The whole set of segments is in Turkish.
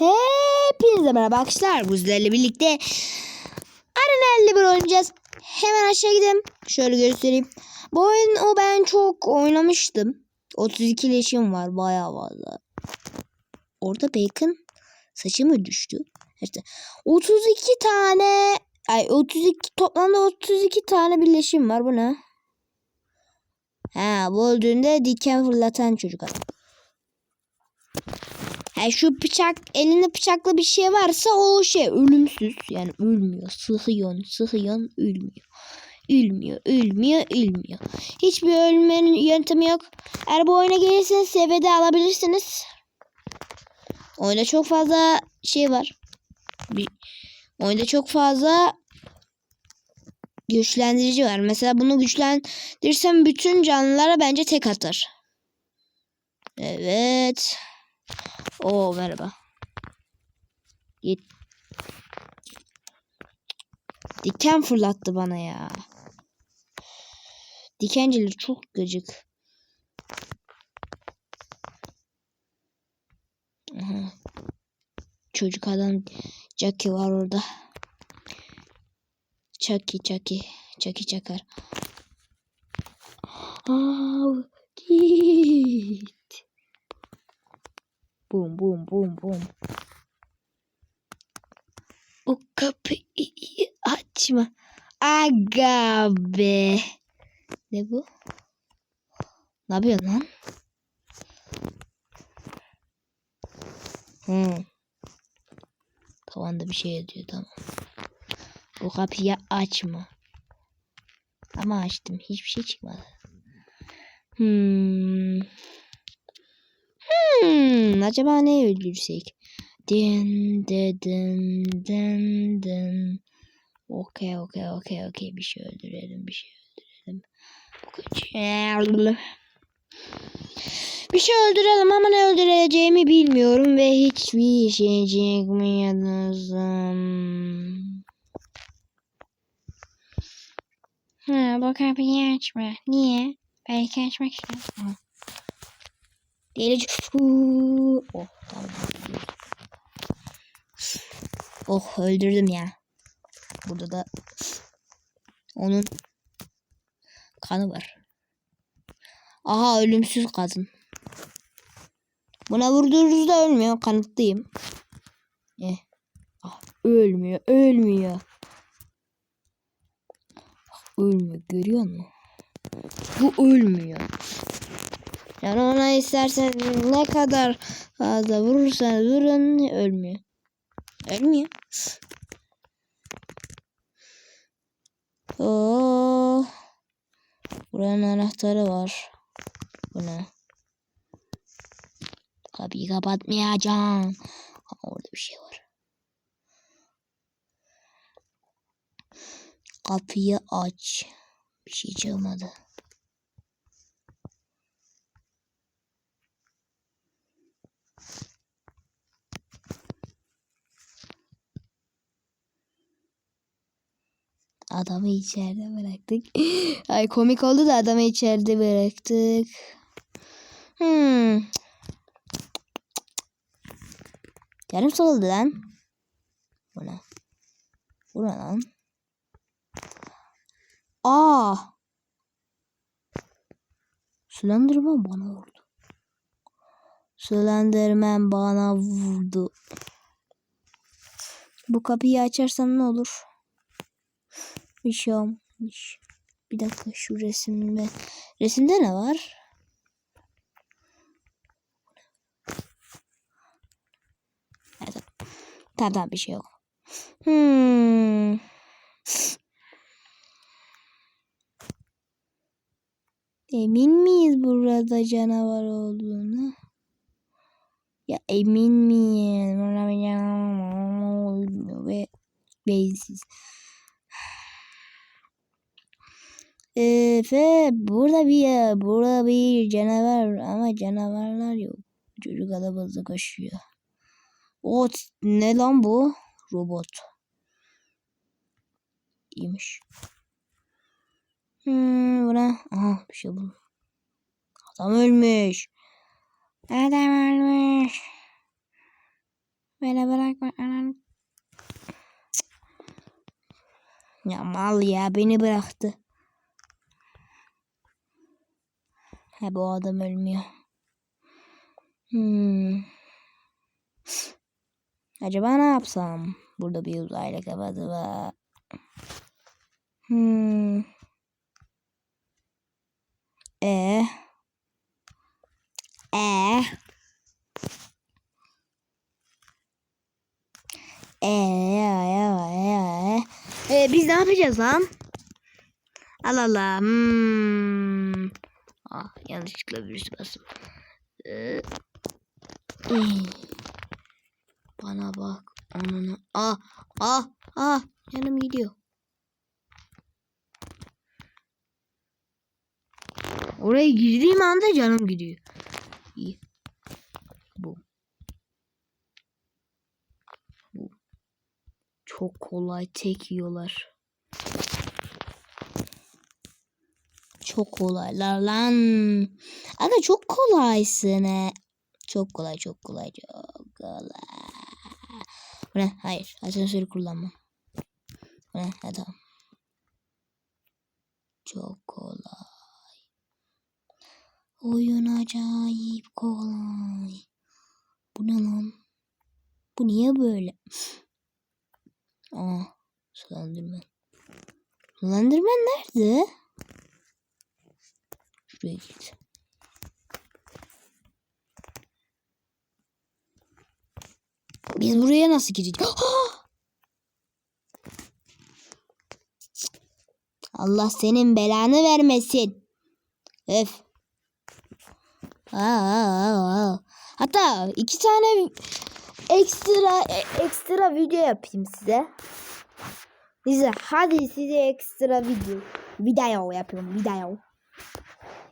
Hepinize merhaba arkadaşlar. Buzlarla birlikte Arena 51 oynayacağız. Hemen aşağı gidelim. Şöyle göstereyim. Bu oyun o ben çok oynamıştım. 32 leşim var bayağı fazla. Orada Bacon saçı mı düştü? İşte 32 tane ay 32 toplamda 32 tane birleşim var bu ne? Ha bu öldüğünde diken fırlatan çocuk adam. Ha, şu bıçak elinde bıçaklı bir şey varsa o şey ölümsüz yani ölmüyor. Sıhıyorsun sıhıyorsun ölmüyor. Ölmüyor, ölmüyor, ölmüyor. Hiçbir ölmenin yöntemi yok. Eğer bu oyuna gelirseniz seviyede alabilirsiniz. Oyunda çok fazla şey var. Bir, oyunda çok fazla güçlendirici var. Mesela bunu güçlendirirsem bütün canlılara bence tek atar. Evet. Oo merhaba. Git. Diken fırlattı bana ya. Dikenciler çok gıcık. Aha. Çocuk adam Jackie var orada. Chucky Chucky. Chucky çakar. Aa, git. Bum bum bum bum. O kapıyı açma. Aga be. Ne bu? Ne yapıyorsun lan? Hmm. Tavanda bir şey yazıyor tamam. Bu kapıyı açma. Ama açtım. Hiçbir şey çıkmadı. Hmm. Hmm, acaba ne öldürsek? Din din din din. Okey okey okey okey bir şey öldürelim bir şey öldürelim. Bu Bir şey öldürelim ama ne öldüreceğimi bilmiyorum ve hiçbir şey çıkmıyor. Ha, bu kapıyı açma. Niye? Belki açmak istiyorum. Delici. Oh tamam. Oh öldürdüm ya. Burada da onun kanı var. Aha ölümsüz kadın. Buna vurduğunuzda ölmüyor. Kanıtlıyım. Eh. Ah, ölmüyor. Ölmüyor. Bak, ölmüyor. Görüyor musun? Bu ölmüyor. Yani ona istersen ne kadar fazla vurursanız vurun ölmüyor. Ölmüyor. Oh. Buranın anahtarı var. Bu ne? Kapıyı kapatmayacağım. Ha, orada bir şey var. Kapıyı aç. Bir şey çıkmadı. Adamı içeride bıraktık. Ay komik oldu da adamı içeride bıraktık. Hmm. Yarım sıkıldı lan. Bu ne? Bu ne lan? Aa. Slenderman bana vurdu. Slenderman bana vurdu. Bu kapıyı açarsam ne olur? Bir şey olmuş. Bir dakika şu resimde. Resimde ne var? Evet. Tamam tamam bir şey yok. Hmm. Emin miyiz burada canavar olduğunu? Ya emin miyim? Ve beyinsiz. Efe burada bir burada bir canavar ama canavarlar yok. Çocuk hızlı koşuyor. O ne lan bu? Robot. İyiymiş. Hmm, bu ne? Aha bir şey buldum. Adam ölmüş. Adam ölmüş. Beni bırakma anam. Ya mal ya beni bıraktı. He bu adam ölmüyor. Hmm. Acaba ne yapsam? Burada bir uzaylı kafası var. Hmm. E. E. E, e, e, e. biz ne yapacağız lan? Allah Allah. Hmm. Ah, yanlışlıkla virüs bastım. Ee. Bana bak. Ananı. Ah, ah, ah. Yanım gidiyor. Oraya girdiğim anda canım gidiyor. İyi. Bu. Bu. Çok kolay tek yiyorlar. Çok kolaylar lan. Aga çok kolaysın he. Çok kolay çok kolay çok kolay. Bu ne? Hayır. Asansörü kullanmam. Bu ne? Ha, tamam. Çok kolay. Oyun acayip kolay. Bu ne lan? Bu niye böyle? Aa, sulandırma. Sulandırma nerede? Şuraya git. Biz buraya nasıl gireceğiz? Allah senin belanı vermesin. Öf. Aa, Hatta iki tane ekstra e, ekstra video yapayım size. Size hadi size ekstra video video yapıyorum video.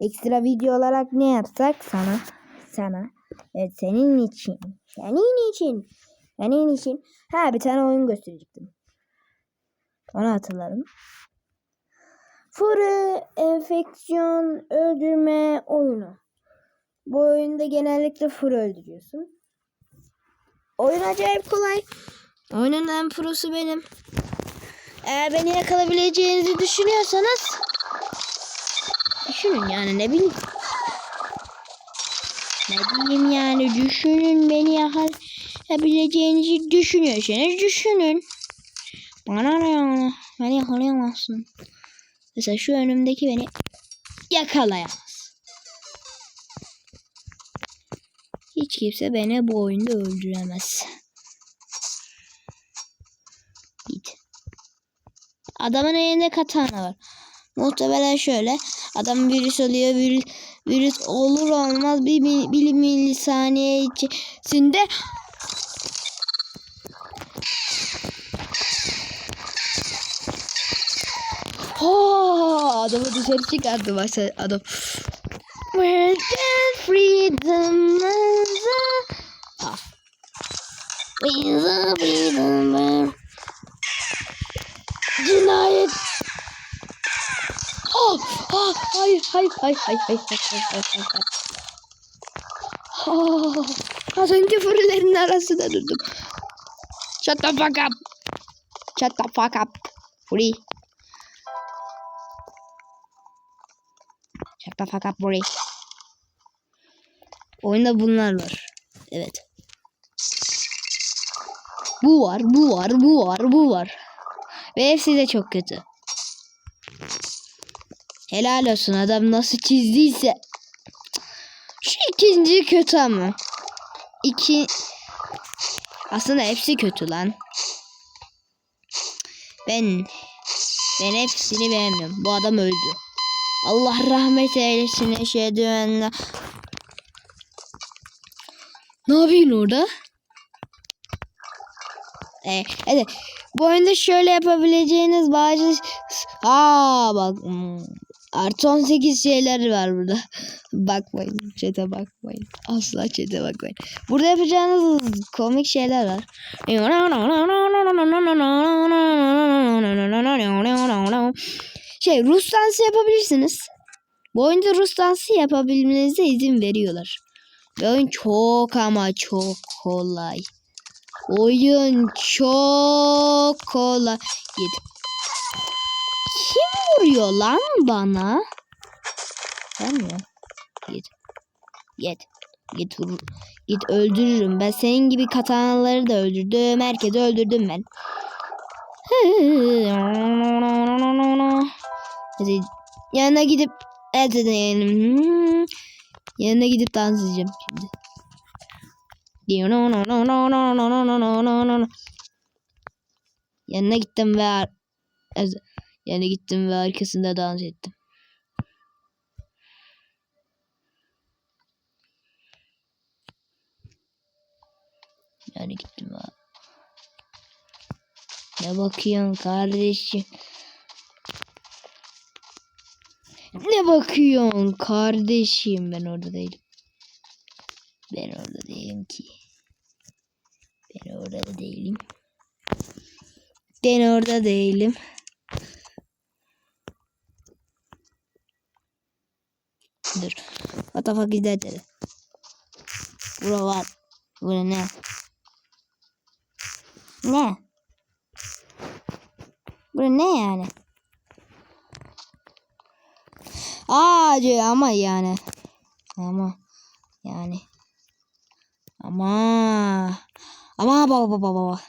Ekstra video olarak ne yapsak sana sana evet senin için senin için senin için ha bir tane oyun gösterecektim. Onu hatırladım. Furu enfeksiyon öldürme oyunu. Bu oyunda genellikle fur öldürüyorsun. Oyun acayip kolay. Oyunun en prosu benim. Eğer beni yakalayabileceğinizi düşünüyorsanız düşünün yani ne bileyim. Ne diyeyim yani düşünün beni yakalayabileceğinizi düşünüyorsanız düşünün. Bana ne yani? Beni yakalayamazsın. Mesela şu önümdeki beni yakalayamaz. Hiç kimse beni bu oyunda öldüremez. Git. Adamın elinde katana var. Muhtemelen şöyle. Adam virüs oluyor. Virüs, virüs olur olmaz bir, bir, milisaniye içerisinde Ha, adamı dışarı çıkardı başta adam. Where freedom is a... Freedom Cinayet. Oh, oh, hayır, hayır, hayır, hayır, hayır, hayır, hayır, hayır, hayır, hayır. Oh, az önce fırıların arasında durdum. Shut the fuck up. Shut the fuck up. Free. Shut the fuck up Free. Oyunda bunlar var. Evet. Bu var, bu var, bu var, bu var. Ve hepsi de çok kötü. Helal olsun adam nasıl çizdiyse. Şu ikinci kötü ama. İki... Aslında hepsi kötü lan. Ben... Ben hepsini beğenmiyorum. Bu adam öldü. Allah rahmet eylesin eşhedü en la- Ne yapıyorsun orada? Ee, evet. Bu oyunda şöyle yapabileceğiniz bazı Aa bak hmm, artı 18 şeyler var burada. bakmayın. Çete bakmayın. Asla çete bakmayın. Burada yapacağınız komik şeyler var. Şey Rus dansı yapabilirsiniz. Bu oyunda Rus dansı yapabilmenize izin veriyorlar. Ve oyun çok ama çok kolay. Oyun çok kolay. Git. Kim vuruyor lan bana? Ben mi? Git. Git. Git vur. Git öldürürüm. Ben senin gibi katanaları da öldürdüm. Herkesi öldürdüm ben. Hadi yanına gidip evet edelim. Yanına gidip dans edeceğim şimdi. Yanına gittim ve yanına gittim ve arkasında dans ettim. Yani gittim ve ne bakıyorsun kardeşim? Ne bakıyorsun kardeşim? Ben orada değilim. Ben orada değilim ki. Ben orada değilim. Ben orada değilim. Dur. What the fuck is that? Bura var. Bura ne? Ne? Bura ne yani? Aa ama yani. Ama yani. Ama ama baba baba baba.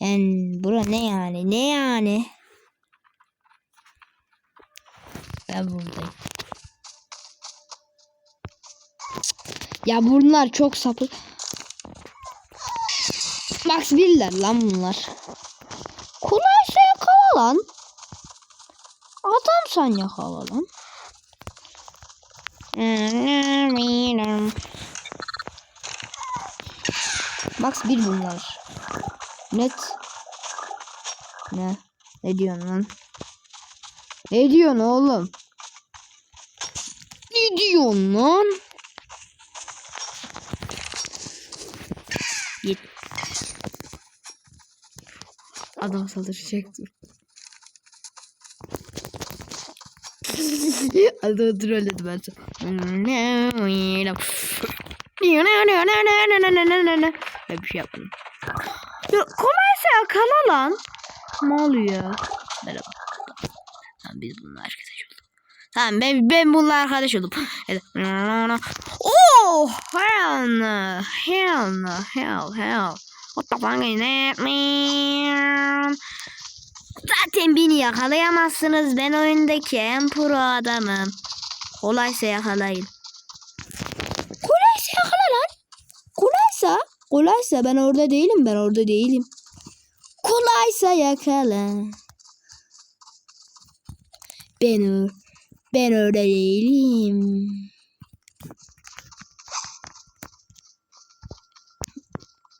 Yani bura ne yani? Ne yani? Ben buradayım. Ya bunlar çok sapık. Max Biller lan bunlar. Kolaysa yakala lan. Adam sen yakala lan. Max bir bunlar. Net. Ne? Ne diyorsun lan? Ne diyorsun oğlum? Ne diyorsun lan? Git. Adam saldıracak dur. Adamı trolledi ben. Ben bir şey yapmadım. Ya, kolaysa yakala lan. Ne oluyor? Merhaba. Tamam biz bununla arkadaş olduk. Tamam ben, ben bununla arkadaş oldum. Oh hell no. Hell no. Hell hell. What the fuck is that man? Zaten beni yakalayamazsınız. Ben oyundaki en pro adamım. Kolaysa yakalayın. Kolaysa yakala lan. Kolaysa. Ben orada değilim. Ben orada değilim. Kolaysa yakala. Ben ben orada değilim.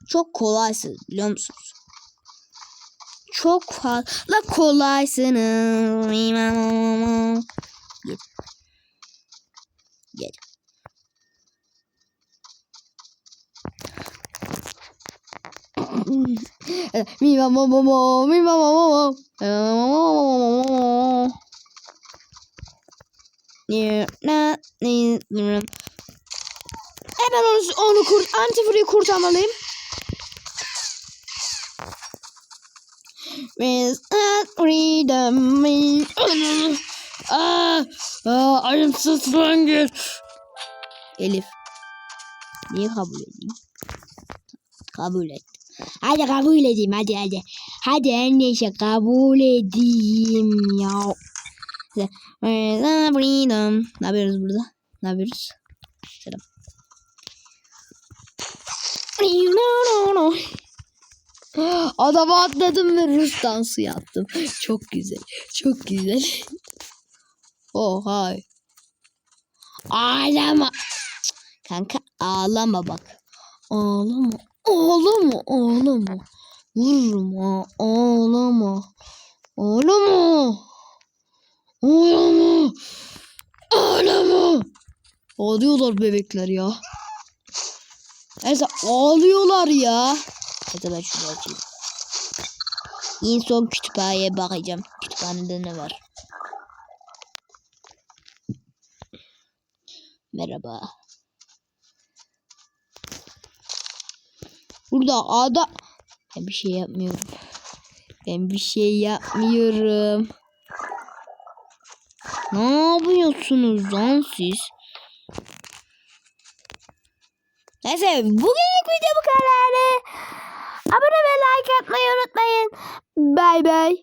Çok kolaysınız biliyor musunuz? Çok fazla kolaysınız. Gel. Gel. Mi mama mama mi mama mama ne ne ne Hemen onu, onu kurt, antifriyi kurtarmalıyım. With a freedom we Ah, ah, I am so strong. Elif. Niye kabul edeyim? Kabul et. Hadi kabul edeyim hadi hadi. Hadi her neyse kabul edeyim ya. Freedom. Ne yapıyoruz burada? Ne yapıyoruz? Selam. Adama atladım ve Rus dansı yaptım. Çok güzel. Çok güzel. Oh hay. Ağlama. Kanka ağlama bak. Ağlama. Ağlama. Ağlama. Vururum ha. Ağlama. Ağlama. Ağlama. Ağlama. Ağlıyorlar bebekler ya. Neyse ağlıyorlar ya. Neyse ben şunu açayım. En son kütüphaneye bakacağım. Kütüphanede ne var? Merhaba. Burada ada Ben bir şey yapmıyorum. Ben bir şey yapmıyorum. Ne yapıyorsunuz lan siz? Neyse bugünlük video bu kadardı. Abone ve like atmayı unutmayın. Bay bay.